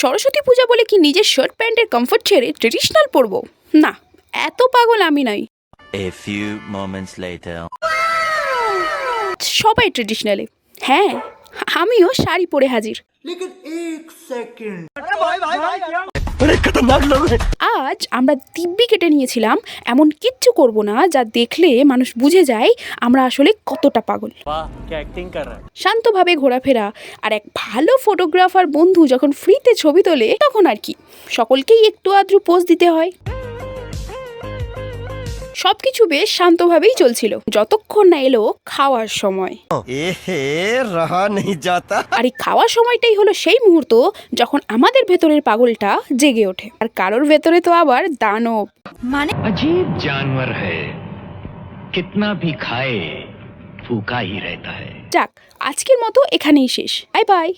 সরস্বতী পূজা বলে কি নিজের শার্ট প্যান্টের কমফোর্ট ছেড়ে ট্রেডিশনাল পরবো? না এত পাগল আমি নাই। A few moments later. সবাই ট্রেডিশনালে হ্যাঁ আমিও শাড়ি পরে হাজির। আজ আমরা দিব্যি কেটে নিয়েছিলাম এমন কিচ্ছু করব না যা দেখলে মানুষ বুঝে যায় আমরা আসলে কতটা পাগল। শান্তভাবে ঘোরাফেরা আর এক ভালো ফটোগ্রাফার বন্ধু যখন ফ্রিতে ছবি তোলে তখন আর কি। সকলকেই একটু আদ্রু পোজ দিতে হয়। সবকিছু বেশ শান্তভাবেই চলছিল যতক্ষণ না এলো খাওয়ার সময় এহে রহা नहीं जाता আর এই খাওয়ার সময়টাই হলো সেই মুহূর্ত যখন আমাদের ভেতরের পাগলটা জেগে ওঠে আর কারোর ভেতরে তো আবার দানব अजीब जानवर है कितना भी खाए फूका ही रहता है যাক আজকের মতো এখানেই শেষ বাই বাই